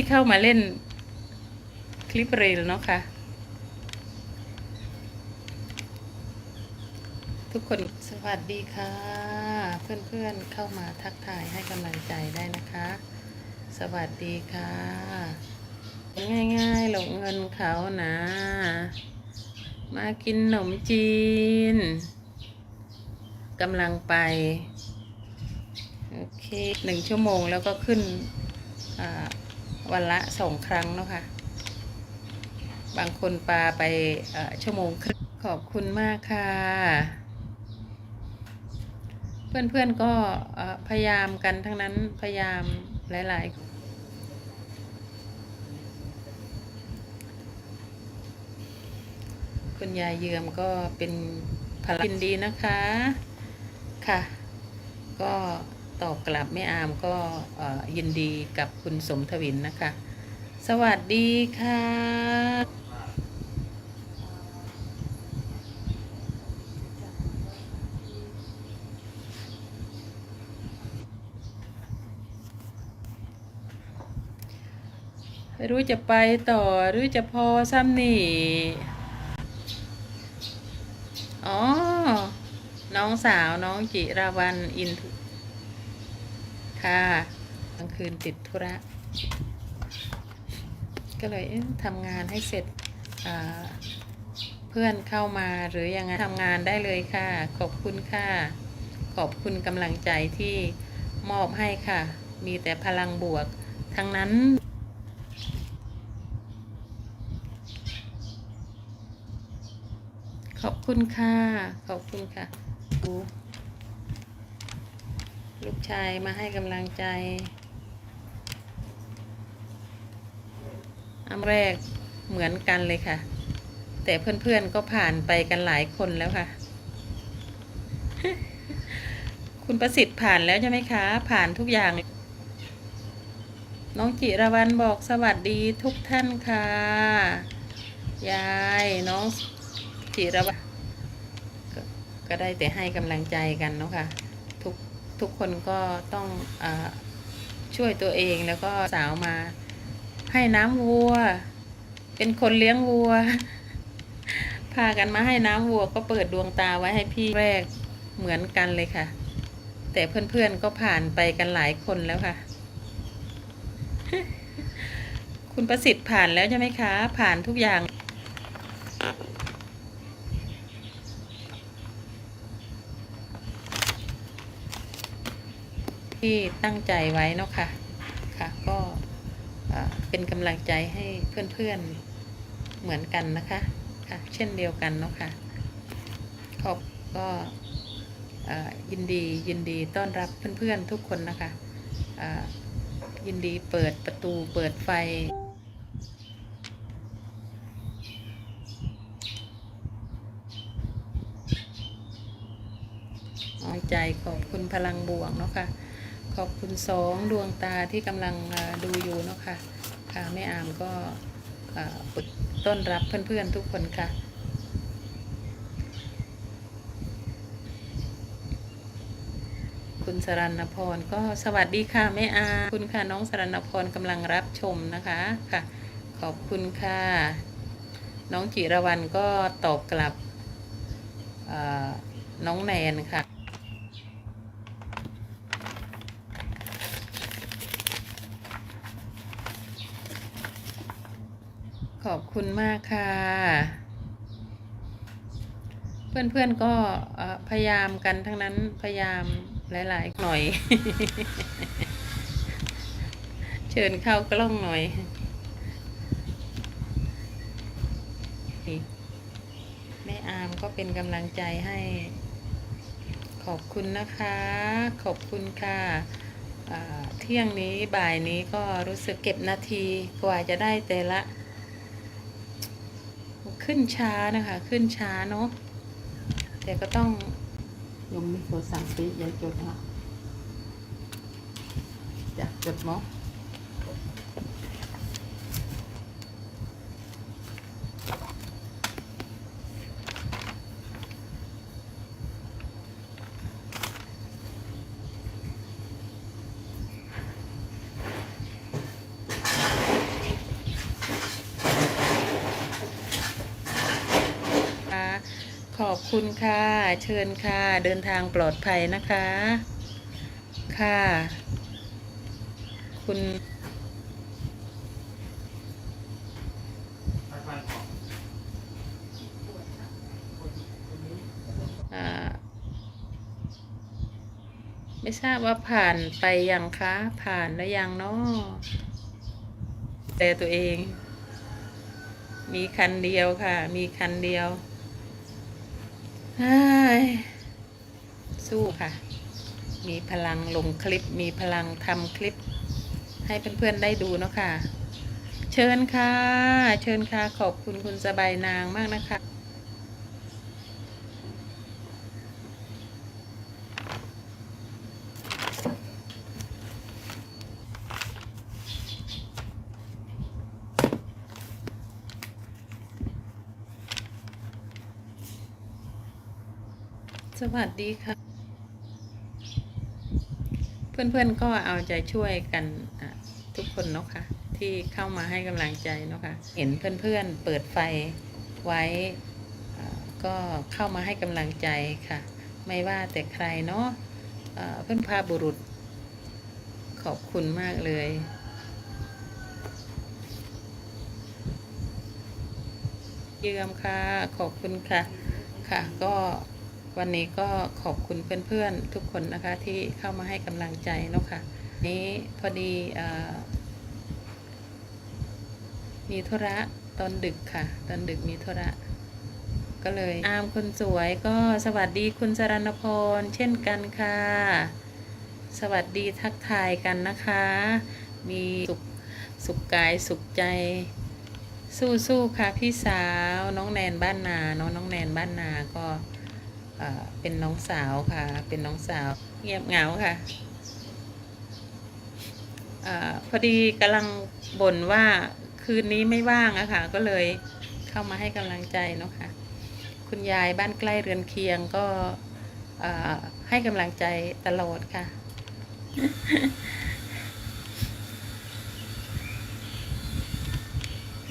ที่เข้ามาเล่นคลิปเรลเนาะค่ะ ทุกคนสวัสดีค่ะ เพื่อนๆเข้ามาทักทายให้กำลังใจได้นะคะ สวัสดีค่ะ ง่ายๆหลงเงินเขานะ มากินขนมจีนกำลังไป โอเคหนึ่งชั่วโมงแล้วก็ขึ้นอ่า วันละสองครั้งเนาะค่ะ บางคนปลาไปชั่วโมงครึ่งขอบคุณมากค่ะ เพื่อนๆก็พยายามกันทั้งนั้นพยายามหลายๆคุณยายเยือมก็เป็นพลังยินดีนะคะ ค่ะ ก็ ตอบกลับแม่อามก็ยินดีกับคุณสมทวินนะคะ สวัสดีค่ะไม่รู้จะไปต่อหรือจะพอซ้ำนี่ อ๋อ น้องสาวน้องจิราวันอิน ค่ะกลางคืนติดธุระ ก็เลยทำงานให้เสร็จเพื่อนเข้ามาหรือยังไงทำงานได้เลยค่ะ ขอบคุณค่ะ ขอบคุณกำลังใจที่มอบให้ค่ะ มีแต่พลังบวก ทั้งนั้นขอบคุณค่ะ ขอบคุณค่ะ ลูกชายมาให้กำลังใจ อันแรกเหมือนกันเลยค่ะ แต่เพื่อนๆก็ผ่านไปกันหลายคนแล้วค่ะ คุณประสิทธิ์ผ่านแล้วใช่ไหมคะ ผ่านทุกอย่าง น้องจิรวันบอกสวัสดีทุกท่านค่ะ ยายน้องจิรวันก็ก็ได้แต่ให้กำลังใจกันเนาะค่ะ ทุกคนก็ต้องอช่วยตัวเองแล้วก็สาวมาให้น้ำวัว เป็นคนเลี้ยงวัว พากันมาให้น้ำวัวก็เปิดดวงตาไว้ให้พี่แรกเหมือนกันเลยค่ะ แต่เพื่อนๆก็ผ่านไปกันหลายคนแล้วค่ะ คุณประสิทธิ์ผ่านแล้วใช่ไหมคะ ผ่านทุกอย่าง ที่ตั้งใจไว้เนาะค่ะค่ะก็เป็นกำลังใจให้เพื่อนๆเหมือนกันนะคะค่ะเช่นเดียวกันเนาะค่ะขอบก็ยินดียินดีต้อนรับเพื่อนๆทุกคนนะคะยินดีเปิดประตูเปิดไฟใจขอบคุณพลังบวกเนาะค่ะ ขอบคุณสองดวงตาที่กำลังดูอยู่เนาะค่ะค่ะแม่อามก็ปิดต้อนรับเพื่อนๆทุกคนค่ะ คุณสรันพรก็สวัสดีค่ะแม่อาคุณค่ะน้องสรันพรกำลังรับชมนะคะค่ะ ขอบคุณค่ะ น้องจิรวรรณก็ตอบกลับน้องแนนค่ะ อบคุณมากค่ะ เพื่อนๆก็เอ่อพยายามกันทั้งนั้นพยายามหลายๆหน่อย เชิญเข้ากล้องหน่อยแม่อามก็เป็นกำลังใจให้ ขอบคุณนะคะ ขอบคุณค่ะเที่ยงนี้บ่ายนี้ก็รู้สึกเก็บนาทีกว่าจะได้แต่ละ ขึ้นช้านะคะ ขึ้นช้าเนาะแต่ก็ต้องยมมีโทรศัพท์ไปยายจดนะจะจดมั้ง คุณค่ะ เชิญค่ะ เดินทางปลอดภัยนะคะ ค่ะ คุณไม่ทราบว่าผ่านไปยังคะ ผ่านแล้วยังเนาะแต่ตัวเอง มีคันเดียวค่ะ มีคันเดียว สู้ค่ะ มีพลังลงคลิป มีพลังทำคลิป ให้เพื่อนๆได้ดูเนาะค่ะ เชิญค่ะ เชิญค่ะ ขอบคุณคุณสบายนางมากนะคะ วัสดีค่ะ เพื่อนๆก็เอาใจช่วยกันทุกคนเนาะค่ะ ที่เข้ามาให้กำลังใจเนาะค่ะ เห็นเพื่อนๆเปิดไฟไว้ก็เข้ามาให้กำลังใจค่ะ ไม่ว่าแต่ใครเนาะเพื่อนพาบุรุษ ขอบคุณมากเลยเยี่ยมค่ะ ขอบคุณค่ะ ค่ะก็ วันนี้ก็ขอบคุณเพื่อนๆ ทุกคนนะคะที่เข้ามาให้กำลังใจเนาะค่ะนี้พอดีเอ่อมีธุระตอนดึกค่ะ ตอนดึกมีธุระ ก็เลยอามคนสวยก็สวัสดีคุณสรณพรเช่นกันค่ะ สวัสดีทักทายกันนะคะ มีสุขสุขกายสุขใจสู้ๆค่ะพี่สาวน้องแนนบ้านนาเนาะน้องแนนบ้านนาก็ เป็นน้องสาวค่ะ เป็นน้องสาวเงียบเหงาค่ะอพอดีกำลังบ่นว่าคืนนี้ไม่ว่างอะค่ะ ก็เลยเข้ามาให้กำลังใจเนาะค่ะ คุณยายบ้านใกล้เรือนเคียงก็ให้กำลังใจตลอดค่ะ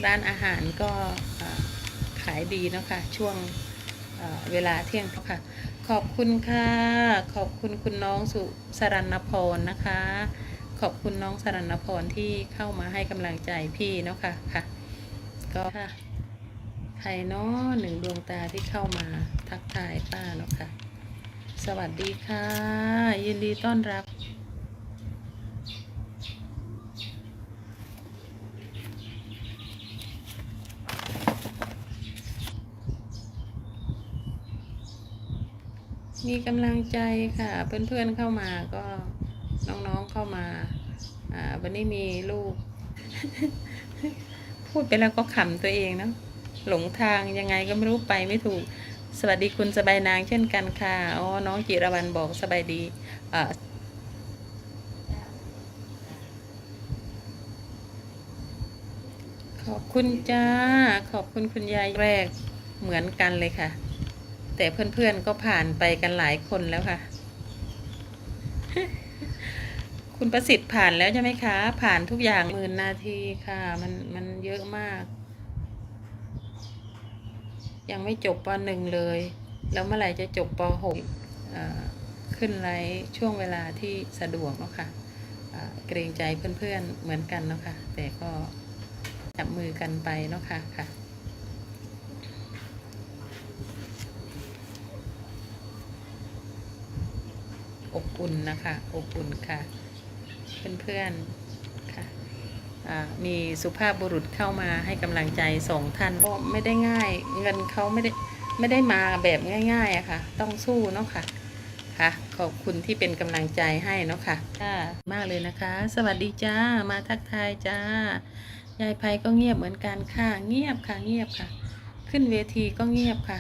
ร้านอาหารก็ขายดีเนาะค่ะช่วง เวลาเที่ยงค่ะ ขอบคุณค่ะ ขอบคุณคุณน้องสุสรันพรนะคะ ขอบคุณน้องสรันพรที่เข้ามาให้กำลังใจพี่เนาะค่ะค่ะ ก็ค่ะใครเนาะหนึ่งดวงตาที่เข้ามาทักทายป้าเนาะค่ะ สวัสดีค่ะ ยินดีต้อนรับ มีกำลังใจค่ะ เพื่อนๆเข้ามาก็น้องๆเข้ามาอ่าวันนี้มีลูก พูดไปแล้วก็ขำตัวเองเนอะหลงทางยังไงก็ไม่รู้ไปไม่ถูก สวัสดีคุณสบายนางเช่นกันค่ะอ๋อน้องจิรวรรณบอกสบายดีอ่าขอบคุณจ้า ขอบคุณคุณยายแรกเหมือนกันเลยค่ะ แต่เพื่อนๆก็ผ่านไปกันหลายคนแล้วค่ะ คุณประสิทธิ์ผ่านแล้วใช่ไหมคะ ผ่านทุกอย่างหมื่นนาทีค่ะ มันมันเยอะมาก ยังไม่จบปหนึ่งเลย แล้วเมื่อไหร่จะจบปหกอ่าขึ้นไลฟ์ช่วงเวลาที่สะดวกเนาะค่ะอ่าเกรงใจเพื่อนๆเหมือนกันเนาะค่ะแต่ก็จับมือกันไปเนาะค่ะค่ะ อบอุ่นนะคะอบอุ่นค่ะ เพื่อนๆค่ะมีสุภาพบุรุษเข้ามาให้กำลังใจสองท่านก็ไม่ได้ง่าย เงินเขาไม่ได้ไม่ได้มาแบบง่ายๆอะค่ะ ต้องสู้เนาะค่ะค่ะขอบคุณที่เป็นกำลังใจให้เนาะค่ะค่ะมากเลยนะคะ สวัสดีจ้ามาทักทายจ้ายายภัยก็เงียบเหมือนกันค่ะ เงียบค่ะเงียบค่ะ ขึ้นเวทีก็เงียบค่ะ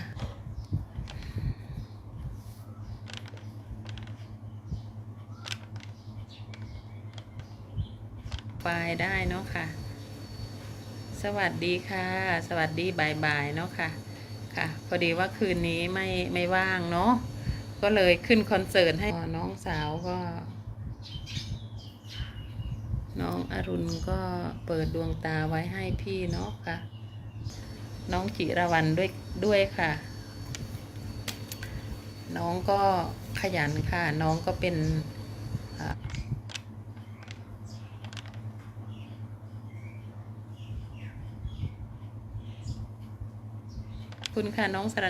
ปายได้เนาะค่ะ สวัสดีค่ะ สวัสดีบายบายเนาะค่ะ ค่ะ พอดีว่าคืนนี้ไม่ไม่ว่างเนาะ ก็เลยขึ้นคอนเสิร์ตให้น้องสาวก็ น้องอรุณก็เปิดดวงตาไว้ให้พี่เนาะค่ะ น้องจิรวันด้วยด้วยค่ะน้องก็ขยันค่ะ น้องก็เป็น คุณค่ะน้องสรัญ